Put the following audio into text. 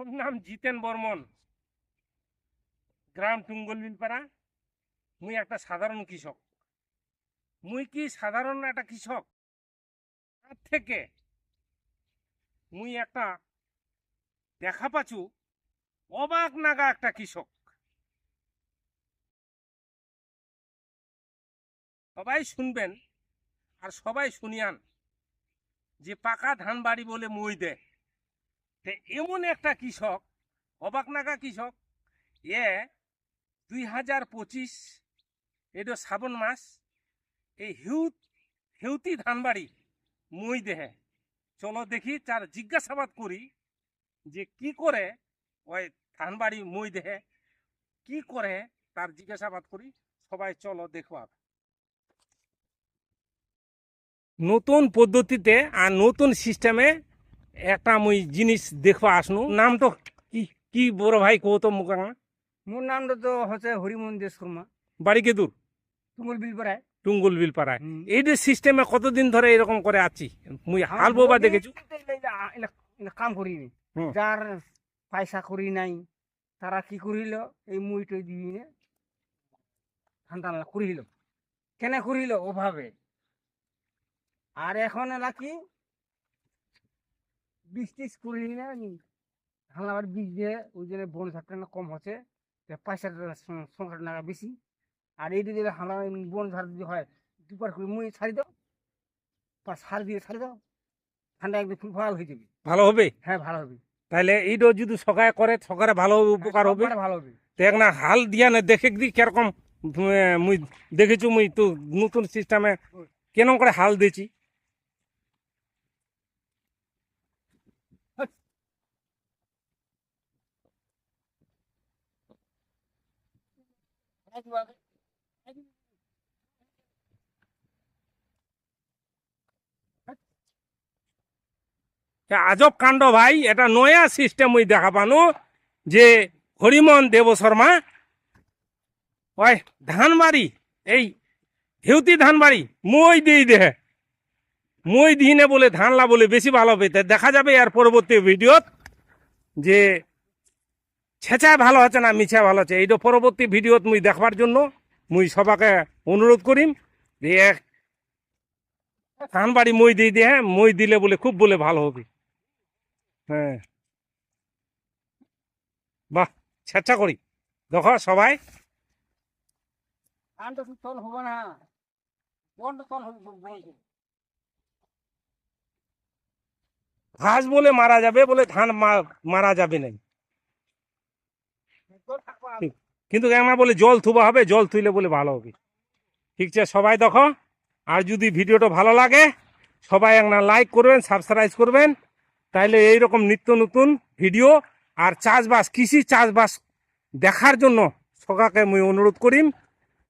ওর নাম জিতেন বর্মন। গ্রাম টুঙ্গলবিলপাড়া মুই একটা সাধারণ কৃষক। মুই কি সাধারণ একটা কৃষক? তার থেকে মুই একটা দেখা পাচু অবাক নাগা একটা কৃষক। সবাই শুনবেন আর সবাই শুনিয়ান যে পাকা ধান বাড়ি বলে মই দেয় তে এমন একটা কৃষক, অবাক নাগা কৃষক, এ দুই হাজার পঁচিশ এটা শ্রাবণ মাস এই হিউত হেউতি ধানবাড়ি, মই দেহে। চলো দেখি তার জিজ্ঞাসাবাদ করি যে কি করে ওই ধানবাড়ি, মই দেহে, কি করে তার জিজ্ঞাসাবাদ করি, সবাই চলো দেখবা নতুন পদ্ধতিতে আর নতুন সিস্টেমে একটা মুই জিনিস দেখবা আসনু। নাম তো কি কি বড় ভাই কো তো মুখা মোর নামটা তো হচ্ছে হরিমোহন দেশ শর্মা বাড়ি কে দূর তুমুল বিল পাড়ায় টুঙ্গুল বিল পাড়ায় এই যে সিস্টেমে কতদিন ধরে এরকম করে আছি? মুই হাল বোবা দেখেছু। কাম করিনি। যার পয়সা করি নাই তারা কি করিল এই মুই টই দিয়ে নে টান করিল কেন করিল ওভাবে আর এখন এলা কি বীজ টিজ করি না ধান আবার বীজ দিয়ে ওই জন্য বন ঝাপটা না কম হচ্ছে। তে পয়সাটা সং- সংখ্যাটা নাগা বেশি। আর এই দিলে হালা বন ঝাড় যদি হয় দুবার করে মুই ছাড়ি দাও বা সার দিয়ে ছাড়ি দাও ঠান্ডা একদম ফুল ভালো হয়ে যাবে। ভালো হবে? হ্যাঁ ভালো হবে। তাহলে এইটা যদি সকালে করে সকালে ভালো উপকার হবে? ভালো হবে। দেখ না হাল দিয়া না দেখে দি কীরকম মুই দেখেছু মুই তো নতুন সিস্টেমে কেন করে হাল দিয়েছি? আজব কাণ্ড ভাই, এটা নয়া সিস্টেম মুই দেখা পানো, যে হরিমন দেব শর্মা, ওই ধানবাড়ি, এই হেউতি ধানবাড়ি, মই দিই দেহে। মই দিনে বলে ধানলা বলে বেশি ভালো হবে। দেখা যাবে আর পরবর্তী ভিডিওত যে ছেঁচায় ভালো আছে না মিছা ভালো আছে? এইটা পরবর্তী ভিডিওত মুই দেখবার জন্য মুই সবাকে অনুরোধ করিম যে এক ধানবাড়ি মই দিয়ে দিয়ে হ্যাঁ? মই দিলে বলে খুব বলে ভালো হবে। হ্যাঁ। বাহ চেষ্টা করি। দেখো সবাই। হবে না। ঘাস বলে মারা যাবে বলে ধান মারা যাবে না ঠিক। কিন্তু আমরা বলে জল থুবা হবে, জল থুইলে বলে ভালো হবে। ঠিক আছে, সবাই দেখো, আর যদি ভিডিওটা ভালো লাগে, সবাই একটা লাইক করবেন, সাবস্ক্রাইব করবেন, তাইলে এই রকম নিত্য নতুন ভিডিও আর চাষবাস, কৃষি চাষবাস দেখার জন্য সকাকে মুই অনুরোধ করিম।